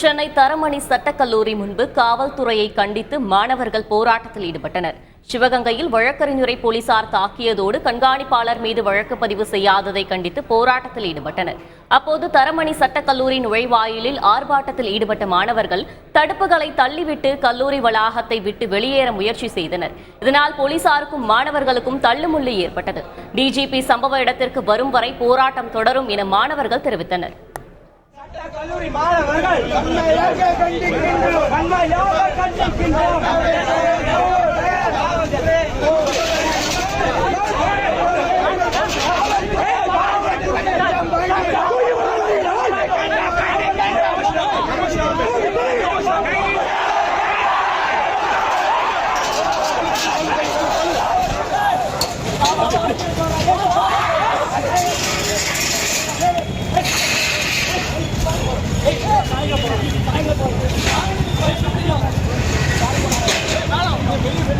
சென்னை தரமணி சட்டக்கல்லூரி முன்பு காவல்துறையை கண்டித்து மாணவர்கள் போராட்டத்தில் ஈடுபட்டனர். சிவகங்கையில் வழக்கறிஞரை போலீசார் தாக்கியதோடு கண்காணிப்பாளர் மீது வழக்கு பதிவு செய்யாததை கண்டித்து போராட்டத்தில் ஈடுபட்டனர். அப்போது தரமணி சட்டக்கல்லூரி நுழைவாயிலில் ஆர்ப்பாட்டத்தில் ஈடுபட்ட மாணவர்கள் தடுப்புகளை தள்ளிவிட்டு கல்லூரி வளாகத்தை விட்டு வெளியேற முயற்சி செய்தனர். இதனால் போலீசாருக்கும் மாணவர்களுக்கும் தள்ளுமுள்ளு ஏற்பட்டது. டிஜிபி சம்பவ இடத்திற்கு வரும் வரை போராட்டம் தொடரும் என மாணவர்கள் தெரிவித்தனர். கல்லூரி மாணவர்கள் வன்மையாக கண்டிக்கின்றோம் வன்மையாக கண்டிக்கின்றோம்